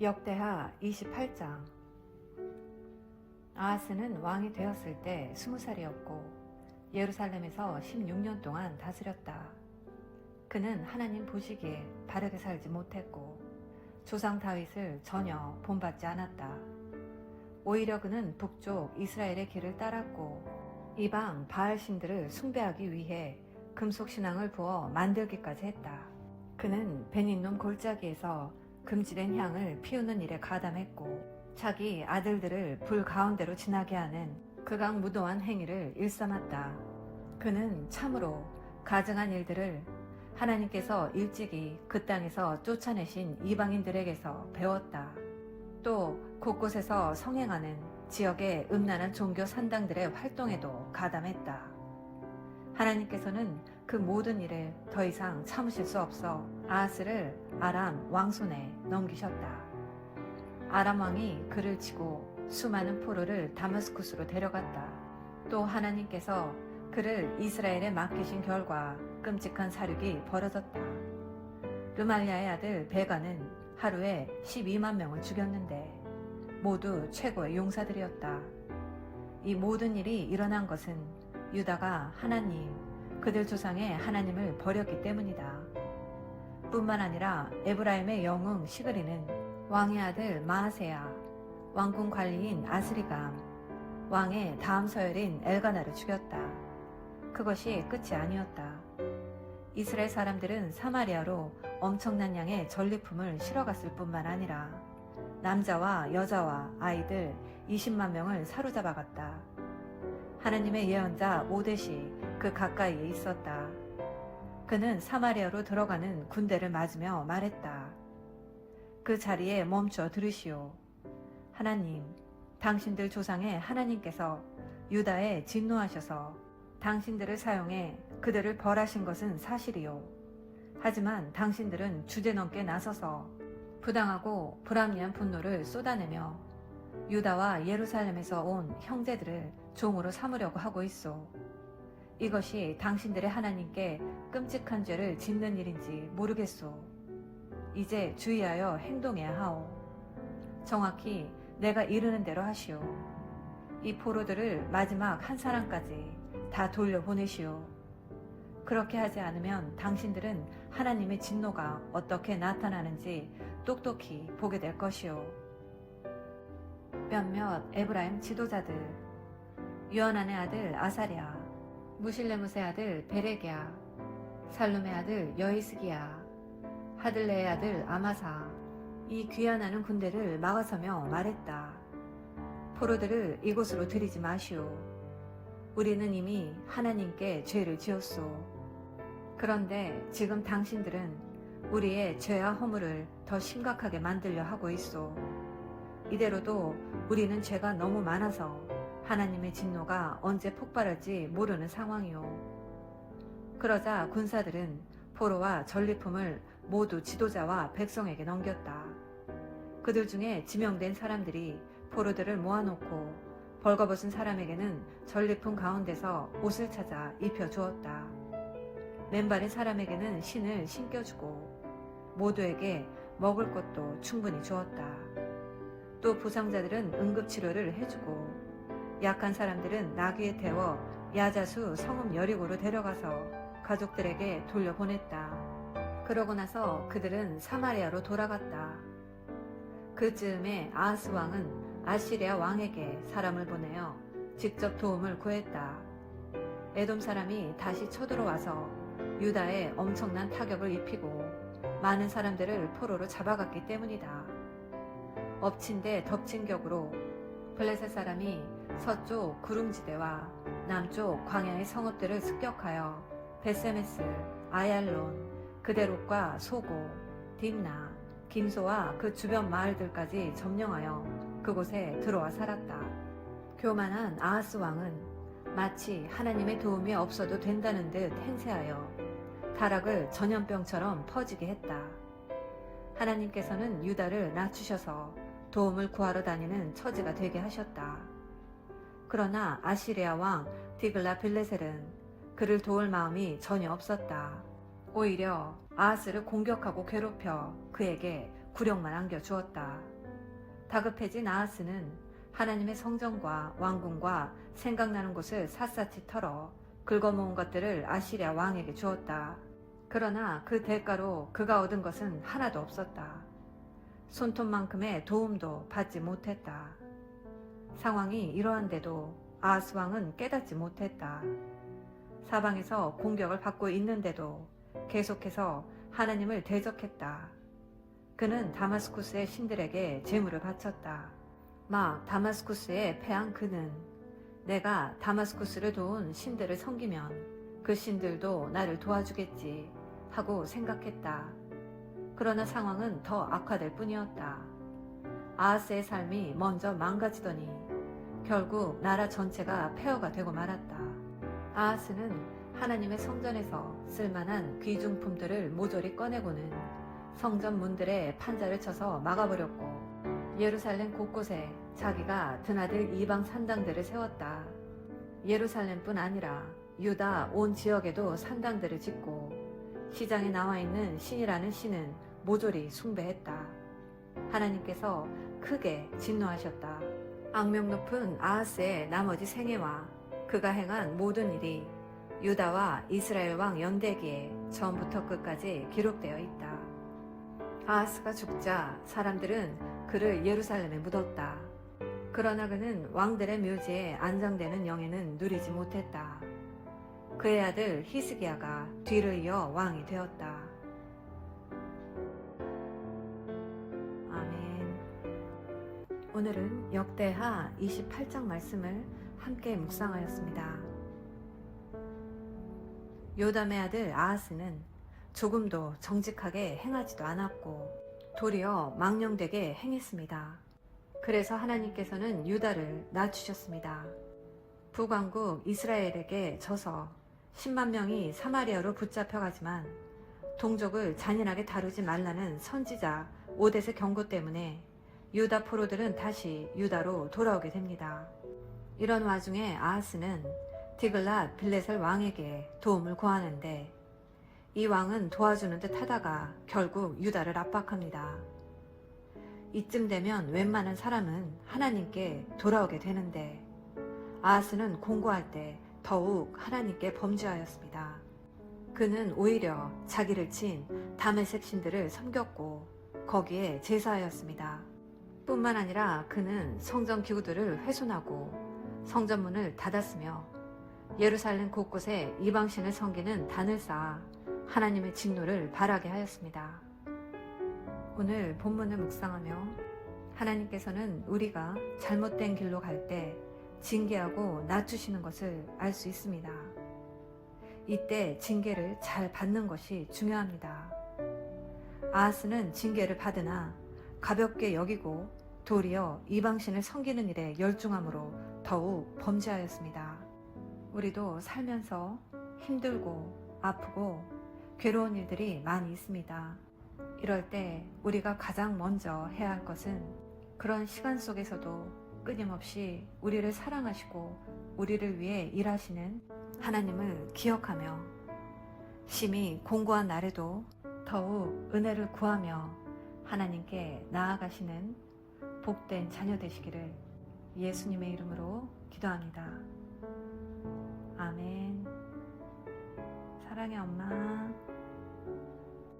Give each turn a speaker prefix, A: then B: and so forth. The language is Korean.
A: 역대하 28장 아하스는 왕이 되었을 때 20살이었고 예루살렘에서 16년 동안 다스렸다. 그는 하나님 보시기에 바르게 살지 못했고 조상 다윗을 전혀 본받지 않았다. 오히려 그는 북쪽 이스라엘의 길을 따랐고 이방 바알신들을 숭배하기 위해 금속 신앙을 부어 만들기까지 했다. 그는 베닌놈 골짜기에서 금지된 향을 피우는 일에 가담했고 자기 아들들을 불 가운데로 지나게 하는 극악 무도한 행위를 일삼았다. 그는 참으로 가증한 일들을 하나님께서 일찍이 그 땅에서 쫓아내신 이방인들에게서 배웠다. 또 곳곳에서 성행하는 지역의 음란한 종교 산당들의 활동에도 가담했다. 하나님께서는 그 모든 일을 더 이상 참으실 수 없어 아하스를 아람 왕손에 넘기셨다. 아람 왕이 그를 치고 수많은 포로를 다마스쿠스로 데려갔다. 또 하나님께서 그를 이스라엘에 맡기신 결과 끔찍한 사륙이 벌어졌다. 르말리아의 아들 베가는 하루에 12만 명을 죽였는데 모두 최고의 용사들이었다. 이 모든 일이 일어난 것은 유다가 하나님, 그들 조상의 하나님을 버렸기 때문이다. 뿐만 아니라 에브라임의 영웅 시그리는 왕의 아들 마하세야, 왕궁 관리인 아스리감, 왕의 다음 서열인 엘가나를 죽였다. 그것이 끝이 아니었다. 이스라엘 사람들은 사마리아로 엄청난 양의 전리품을 실어갔을 뿐만 아니라 남자와 여자와 아이들 20만 명을 사로잡아갔다. 하나님의 예언자 모데시 그 가까이에 있었다. 그는 사마리아로 들어가는 군대를 맞으며 말했다. 그 자리에 멈춰 들으시오. 하나님, 당신들 조상의 하나님께서 유다에 진노하셔서 당신들을 사용해 그들을 벌하신 것은 사실이요. 하지만 당신들은 주제넘게 나서서 부당하고 불합리한 분노를 쏟아내며 유다와 예루살렘에서 온 형제들을 종으로 삼으려고 하고 있어. 이것이 당신들의 하나님께 끔찍한 죄를 짓는 일인지 모르겠소. 이제 주의하여 행동해야 하오. 정확히 내가 이르는 대로 하시오. 이 포로들을 마지막 한 사람까지 다 돌려보내시오. 그렇게 하지 않으면 당신들은 하나님의 진노가 어떻게 나타나는지 똑똑히 보게 될 것이오. 몇몇 에브라임 지도자들, 유언안의 아들 아사랴, 무실레무의 아들 베레기야, 살룸의 아들 여이스기야, 하들레의 아들 아마사, 이 귀환하는 군대를 막아서며 말했다. 포로들을 이곳으로 들이지 마시오. 우리는 이미 하나님께 죄를 지었소. 그런데 지금 당신들은 우리의 죄와 허물을 더 심각하게 만들려 하고 있소. 이대로도 우리는 죄가 너무 많아서 하나님의 진노가 언제 폭발할지 모르는 상황이오. 그러자 군사들은 포로와 전리품을 모두 지도자와 백성에게 넘겼다. 그들 중에 지명된 사람들이 포로들을 모아놓고 벌거벗은 사람에게는 전리품 가운데서 옷을 찾아 입혀 주었다. 맨발의 사람에게는 신을 신겨주고 모두에게 먹을 것도 충분히 주었다. 또 부상자들은 응급치료를 해주고 약한 사람들은 나귀에 태워 야자수 성읍 여리고로 데려가서 가족들에게 돌려보냈다. 그러고 나서 그들은 사마리아로 돌아갔다. 그즈음에 아하스 왕은 아시리아 왕에게 사람을 보내어 직접 도움을 구했다. 에돔 사람이 다시 쳐들어와서 유다에 엄청난 타격을 입히고 많은 사람들을 포로로 잡아갔기 때문이다. 엎친 데 덮친 격으로 블레셋 사람이 서쪽 구릉지대와 남쪽 광야의 성읍들을 습격하여 베세메스, 아얄론, 그대롯과 소고, 딥나, 김소와 그 주변 마을들까지 점령하여 그곳에 들어와 살았다. 교만한 아하스 왕은 마치 하나님의 도움이 없어도 된다는 듯 행세하여 타락을 전염병처럼 퍼지게 했다. 하나님께서는 유다를 낮추셔서 도움을 구하러 다니는 처지가 되게 하셨다. 그러나 아시리아 왕 디글라 빌레셀은 그를 도울 마음이 전혀 없었다. 오히려 아하스를 공격하고 괴롭혀 그에게 굴욕만 안겨 주었다. 다급해진 아하스는 하나님의 성전과 왕궁과 생각나는 곳을 샅샅이 털어 긁어모은 것들을 아시리아 왕에게 주었다. 그러나 그 대가로 그가 얻은 것은 하나도 없었다. 손톱만큼의 도움도 받지 못했다. 상황이 이러한데도 아하스 왕은 깨닫지 못했다. 사방에서 공격을 받고 있는데도 계속해서 하나님을 대적했다. 그는 다마스쿠스의 신들에게 재물을 바쳤다. 막 다마스쿠스에 패한 그는 내가 다마스쿠스를 도운 신들을 섬기면 그 신들도 나를 도와주겠지 하고 생각했다. 그러나 상황은 더 악화될 뿐이었다. 아하스의 삶이 먼저 망가지더니 결국 나라 전체가 폐허가 되고 말았다. 아하스는 하나님의 성전에서 쓸만한 귀중품들을 모조리 꺼내고는 성전 문들에 판자를 쳐서 막아버렸고 예루살렘 곳곳에 자기가 드나들 이방 산당들을 세웠다. 예루살렘뿐 아니라 유다 온 지역에도 산당들을 짓고 시장에 나와 있는 신이라는 신은 모조리 숭배했다. 하나님께서 크게 진노하셨다. 악명 높은 아하스의 나머지 생애와 그가 행한 모든 일이 유다와 이스라엘 왕 연대기에 처음부터 끝까지 기록되어 있다. 아하스가 죽자 사람들은 그를 예루살렘에 묻었다. 그러나 그는 왕들의 묘지에 안장되는 영예는 누리지 못했다. 그의 아들 히스기야가 뒤를 이어 왕이 되었다. 오늘은 역대하 28장 말씀을 함께 묵상하였습니다. 요담의 아들 아하스는 조금도 정직하게 행하지도 않았고 도리어 망령되게 행했습니다. 그래서 하나님께서는 유다를 낮추셨습니다. 북왕국 이스라엘에게 져서 10만 명이 사마리아로 붙잡혀 가지만 동족을 잔인하게 다루지 말라는 선지자 오데스 경고 때문에 유다 포로들은 다시 유다로 돌아오게 됩니다. 이런 와중에 아하스는 디글랏 빌레셀 왕에게 도움을 구하는데 이 왕은 도와주는 듯 하다가 결국 유다를 압박합니다. 이쯤 되면 웬만한 사람은 하나님께 돌아오게 되는데 아하스는 공고할 때 더욱 하나님께 범죄하였습니다. 그는 오히려 자기를 친 다메섹 신들을 섬겼고 거기에 제사하였습니다. 뿐만 아니라 그는 성전 기구들을 훼손하고 성전문을 닫았으며 예루살렘 곳곳에 이방신을 섬기는 단을 쌓아 하나님의 진노를 발하게 하였습니다. 오늘 본문을 묵상하며 하나님께서는 우리가 잘못된 길로 갈 때 징계하고 낮추시는 것을 알 수 있습니다. 이때 징계를 잘 받는 것이 중요합니다. 아하스는 징계를 받으나 가볍게 여기고 도리어 이방신을 섬기는 일에 열중함으로 더욱 범죄하였습니다. 우리도 살면서 힘들고 아프고 괴로운 일들이 많이 있습니다. 이럴 때 우리가 가장 먼저 해야 할 것은 그런 시간 속에서도 끊임없이 우리를 사랑하시고 우리를 위해 일하시는 하나님을 기억하며 심히 공고한 날에도 더욱 은혜를 구하며 하나님께 나아가시는 복된 자녀 되시기를 예수님의 이름으로 기도합니다. 아멘. 사랑해 엄마.